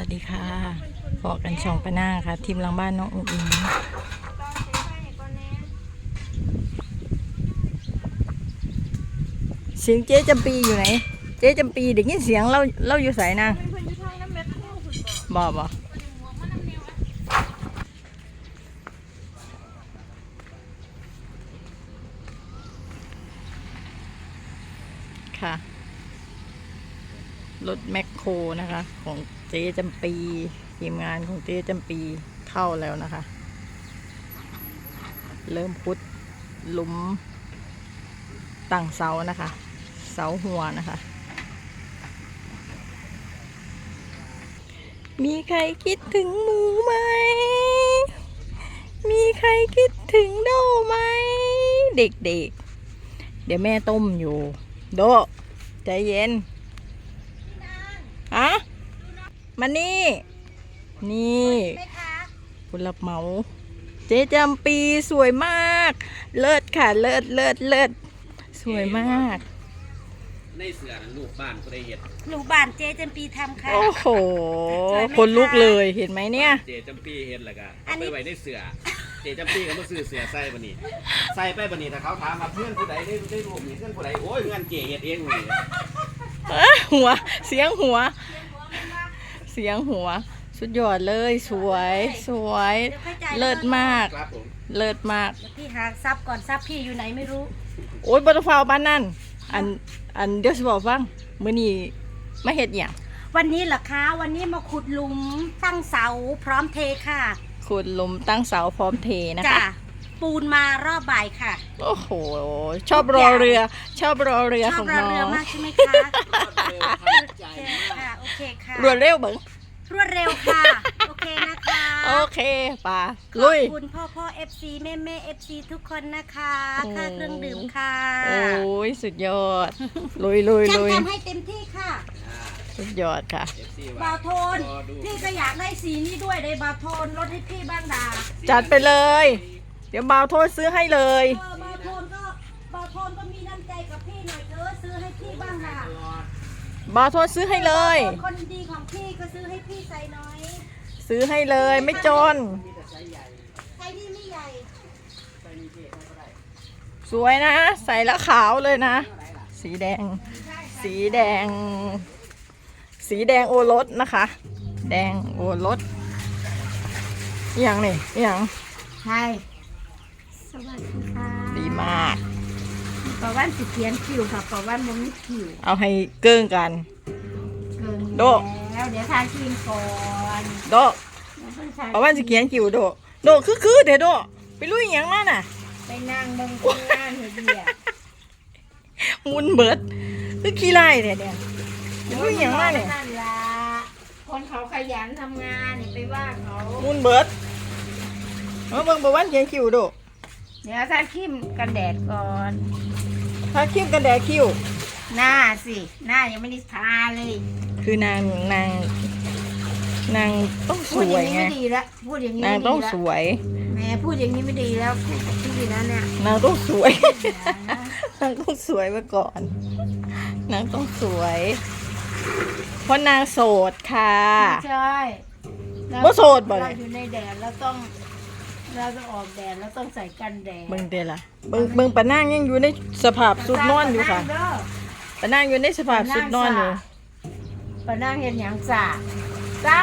วัสดีค่ะพอกันช่องปะหน้าค่ะ ทีมหลังบ้านน้องอุ้งอิงเสียงเจ๊จำปีอยู่ไหน เจ๊จำปีเด็กยินเสียงเราเราอยู่ใส่นางบอบอค่ะ รถแมคโครนะคะ ของ เจ๊จำปีทีมงานของเจ๊จำปีเข้าแล้วนะคะ เริ่มพุดหลุมตั้งเสานะคะ เสาหัวนะคะ มีใครคิดถึงหมูไหม มีใครคิดถึงโดไหม เด็กๆเดี๋ยวแม่ต้มอยู่ โดใจเย็น อะ มานี่ นี่ผู้รับเหมา เจ๊จำปีสวยมาก เลิศค่ะ เลิศเลิศเลิศสวยมาก ในเสือนั้นลูกบ้านก็ได้เห็ดลูกบ้านเจ๊จำปีทำค่ะ โอ้โห สวยไหมคะ คนลุกเลยเห็นไหมเนี่ย เจจำปีเห็ดแหละกะอันนี้ ไปไว้ในเสือเจจำปีก็มาซื้อเสือใส่บันนี้ใส่ไปบันนี้ถ้าเขาถามมาเพื่อนผู้ใดได้ได้รูปนี่เพื่อนผู้ใดโอ้ยเงินเจเห็ดเองนี่เอ้อหัว เสียงหัว เสียงหัว สุดยอดเลยสวย สวยเดี๋ยวค่อยจ่ายเลิศมาก ครับผม เลิศมาก เดี๋ยวพี่หาซับก่อนซับพี่อยู่ไหนไม่รู้ โอ้ยบัตรฟาวบ้านนั่น อันอันเดี๋ยวสิบอกฟังมื้อนี้มาเฮ็ดหยังวันนี้เหรอคะวันนี้มาขุดหลุมตั้งเสาพร้อมเทค่ะขุดหลุมตั้งเสาพร้อมเทนะจ้ะคะ ปูนมารอบบ่ายค่ะ โอ้โห ชอบรอเรือ ชอบรอเรือชขออบงเราน้เรืออง มากใช่ไหมคะเร็วทันใจโอเคมากค่ะโอ เคค่ะรวดเร็วเบิงรวดเร็วค่ะ โอเคนะคะโอเคป่าขลุอบยคุณพ่อพ่อ FC แม่แม่ FC ทุกคนนะคะโอ้ ค่าเครื่องดื่มค่ะโอ้ยสุดยอด ลุยลุยฉันลุยทำให้เต็มที่ค่ะสุดยอดค่ะ เอฟซีบาว่าโทนพี่ก็อยากได้สีนี้ด้วยเลยบาโทนลดให้พี่บ้างดาจัดไปเลย เดี๋ยวบ่าวโทษซื้อให้เลย เออบาโทนก็บาโทนก็มีน้ำใจกับพี่หน่อยเออซื้อให้พี่บ้างดา บ่าวโทษซื้อให้เลยบาโทนคนดีของพี่ก็ซื้อให้พี่ใส่น้อยซื้อให้เลยไม่จน ใส่นี่ไม่ใหญ่สวยนะ ใส่แล้วขาวเลยนะ สีแดง สีแดง สีแดงโอรสนะคะ แดงโอรสอหย่างนี่อหย่างใช่สวัสดีค่ะ ดีมาก ประวันสิเขียนคิวค่ะประวันมันไม่คิวเอาให้เกิ้งกัน เกินโด แล้วเดี๋ยวทานครีมก่อนโดเดี๋ยวเพิ่งทานเอาว่าจะเขียนคิวโด โดคือคือเดี๋ยวโด ไปลุยอหย่างมาน่ะ ไปนั่งเบิ่งคนงานเฮียเบียร์มุนเบิด คือขี้ไล่เนี่ยเนี่ยไปลุยอหย่างมาเนี่ยนั่นล่ะคนเขาขยันทำงานนี่ไปว่าเขามุนเบิดเอาเบิ่งประวันเขียนคิวโด เดี๋ยวทานครีมกันแดดก่อน ถ้าคิวกันแดดคิวหน้าสิ หน้ายังไม่ได้ทาเลยคือนางนางนางต้องสพูดอวย่างนี้ไง ไม่ดีแล้วพูดอย่างนี้นางไม่ต้องล้วสวย แหมพูดอย่างนี้ไม่ดีแล้วพูดกับพี่นะเนี่ยนางต้องสวย นางต้องสวยมาก่อน นางต้องสวย เพราะนางโสดค่ะ ใช่เราว่าโสดบ่เนี่ย เราอยู่ในแดดเราต้อง เราต้องออกแดดเราต้องใส่กันแดดเบิ่งเดล่ะเบิ่งเบิ่งปะนางยังอยู่ในสภาพสุดนอนอยู่ค่ะปนั่งเด้อปะนางอยู่ในสภาพสุดนอนอยู่ปนั่งเห็นอย่างสาสา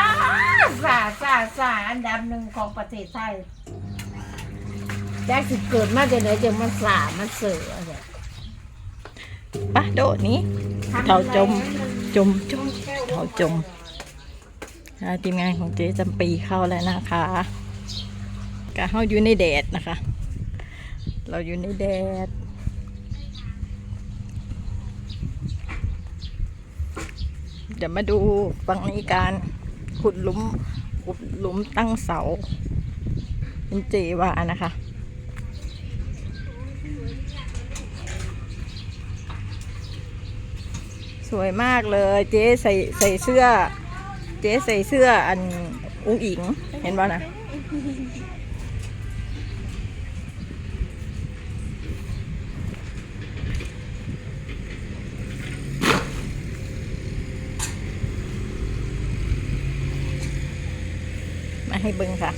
สาสาสาอันดับหนึ่งของประเทศไทยแจ็คสิเกิดมาจากไหนจะมันสามันเสืออะไรปะโดดนี้เท่าจมจมจมเท่าจมอ่าทีมงานของเจ๊จำปีเข้าแล้วนะคะ กะเฮาอยู่ในแดดนะคะ เราอยู่ในแดด เดี๋ยวมาดูฝั่งนี้การขุดหลุมขุดหลุมตั้งเสา เป็นเจวานะคะสวยมากเลยเจ๊ใส่ใส่เสื้อ เจ๊ใส่เสื้ออันอุ้งอิง เห็นป่ะนะ ให้เบิ่งค่ะ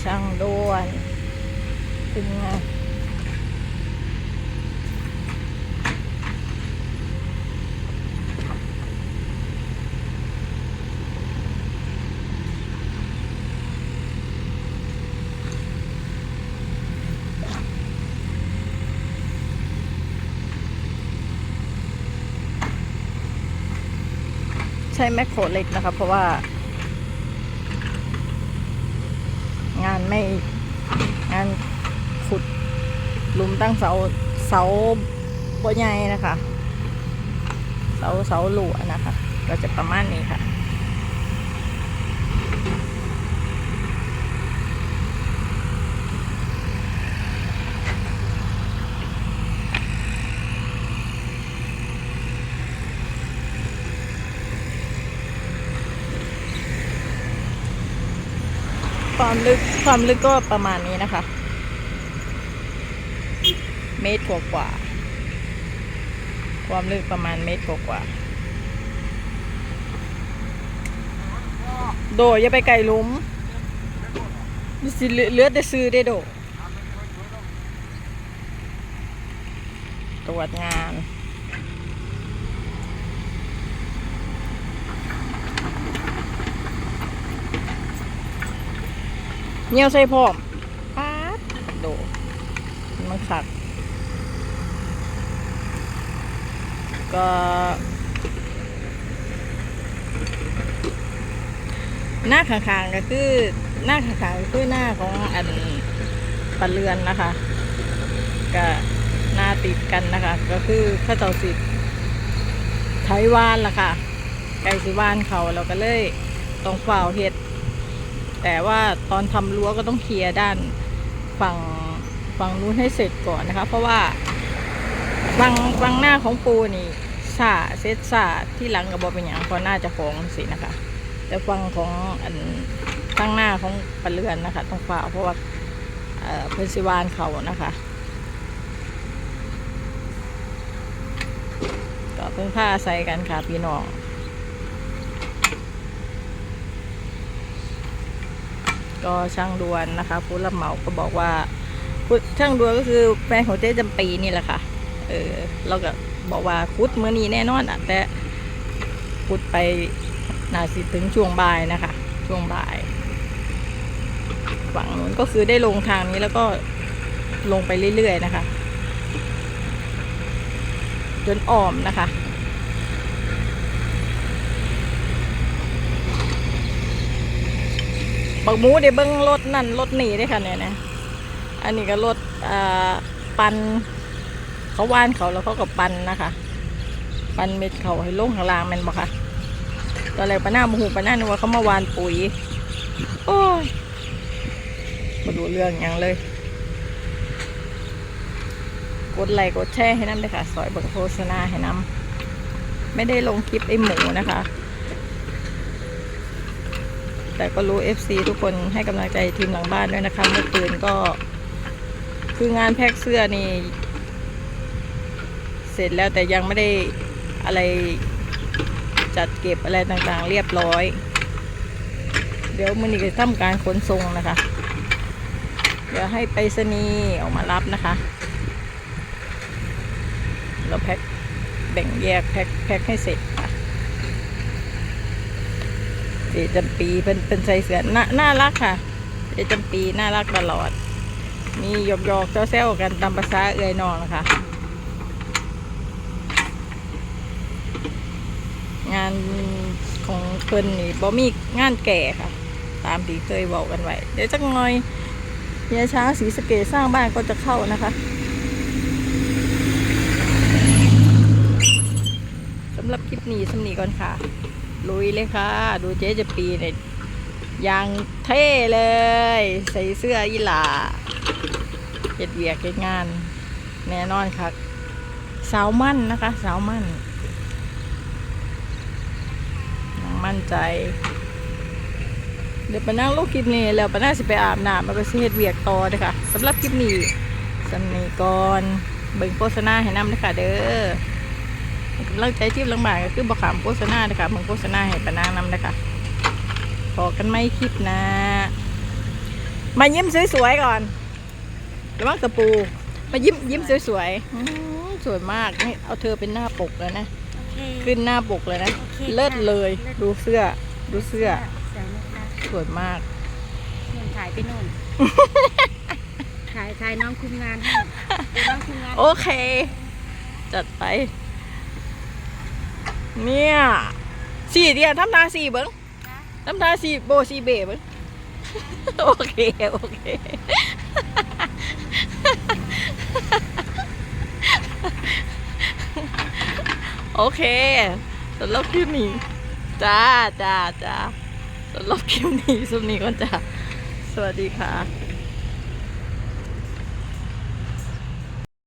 ช่างด้วนเป็นไง ช้แมคโครเล็กนะคะ เพราะว่า งานไม่งานขุดหลุมตั้งเสาเสาปัวใหญ่นะคะ เสาเสาหลวนะคะ ก็จะประมาณนี้ค่ะ ความลึกความลึกก็ประมาณนี้นะคะ เมตรกว่ากว่า ความลึกประมาณเมตรกว่ากว่า โดอย่าไปไกลลุมสิเลือเหลือแต่ซื้อได้โด ตรวจงาน เหนียวใส่พร้อมป๊าดโดมันขัด ก็หน้าข้างๆก็คือหน้าข้างๆก็คือหน้าของอันปลาเรือนนะคะก็หน้าติดกันนะคะ ก็คือเข้าเจ้าสิไทยวานล่ะค่ะ ไก่สิวานเขาเราก็เลยต้องเฝ้าเฮ็ด แต่ว่าตอนทำรั้วก็ต้องเคลียร์ด้านฝั่งฝั่งนู้นให้เสร็จก่อนนะคะ เพราะว่าฝั่งฝั่งหน้าของปูนี่สาเซตสาที่หลังกับบอเป็นอย่างเพราะน่าจะฟ้องสินะคะ แต่ฝั่งของอันข้างหน้าของปลาเรือนนะคะต้องฝ่าเพราะว่าเอ่อเพนซิวานเขานะคะก็เพิ่งผ้าใส่กันค่ะพี่น้อง ก็ช่างดวนนะคะ ผู้รับเหมาก็บอกว่าช่างดวนก็คือแฟนของเจ๊จำปีนี่แหละค่ะ เออเราก็บอกว่าคุดมื้อนี้แน่นอนอะแต่คุดไปน่าสิถึงช่วงบ่ายนะคะ ช่วงบ่ายฝั่งนู้นก็คือได้ลงทางนี้แล้วก็ลงไปเรื่อยๆนะคะ จนอ้อมนะคะ บักหมูเดี๋ยวเบิ้งรถนั่นรถหนีได้ค่ะเนี่ยนะอันนี้ก็รถอ่าปันเขาว่านเขาแล้วเขาก็ปันนะคะ ปันเม็ดเขาให้ลงข้างล่างมันบ่ค่ะตอนแรกปะหน้ามโหปะหน้านึกว่าเขามาวานปุ๋ยโอ้ยมาดูเรื่องยังเลย กดไลค์กดแชร์ให้น้ำเลยค่ะ สอยบิงโฆษณาให้น้ำไม่ได้ลงคลิปไอหมูนะคะ แต่ก็รู้ FC ทุกคนให้กำลังใจทีมหลังบ้านด้วยนะคะ เมื่อคืนก็ คืองานแพ็กเสื้อนี่ เสร็จแล้วแต่ยังไม่ได้อะไรจัดเก็บอะไรต่างๆ เรียบร้อย เดี๋ยวมันนี้จะทำการขนส่งนะคะ เดี๋ยวให้ไปรษณีย์ออกมารับนะคะแล้วแพ็คแบ่งแยกแพ็คแพ็คให้เสร็จค่ะ เจจำปีเป็นเป็นใส่เสื้อน่าน่ารักค่ะเจจำปีน่ารักตลอด มีหยอกหยอกๆแซวกันตามภาษาเอื้อยนองนะคะงานของเพิ่นนี่บ่มีงานแก่ค่ะ ตามที่เคยบอกกันไว้เดี๋ยวจักหน่อยเฮียช้างสีสเกตสร้างบ้านก็จะเข้านะคะสำหรับคลิปนี้สำนีก่อนค่ะ ลุยเลยค่ะ ดูเจ๊จะปีเนี่ยยางเท่เลย ใส่เสื้อยีหลาเก็ดเวียกเก็ดงาน แน่นอนค่ะสาวมั่นนะคะ สาวมั่น มั่นใจ เดี๋ยวไปนั่งลูกคลิปนี้แล้วไปน่าสิไปอาบน้ำแล้วก็สิเฮ็ดเวียกต่อเลยค่ะสำหรับคลิปนี้สำนีก่อนเบิ่งโฆษณาให้นำนะคะเด้อ กำลังใจที่ลำบากก็คือบอกขามโฆษณานะคะเบิ่งโฆษณาให้ปานางนำนะคะพอกันไม่คลิปหนะ มายิ้มสวยๆก่อนระวังตะปู มายิ้มยิ้มสวยๆอื้อหือสวยมากนี่เอาเธอเป็นหน้าปกแล้วนะโอเคขึ้นหน้าปกเลยนะโอเคเลิศค่ะเลยเลิศดูเสื้อ ดูเสื้อ สวยนะคะสวยมากเงินถ่ายไปนู่น ถ่ายถ่ายน้องคุมงานให้เดี๋ยวน้องคุมงาน โอเค จัดไป เนี่ยสี่เดียวทำตาสี่เบิ้งทำตาสี่โบสี่เบเบิ้งโอเคโอเคโอเคสำหรับคลิปนี้จ้าจ้าจ้าสำหรับคลิปนี้สุดนี้ก็จ้าสวัสดีค่ะ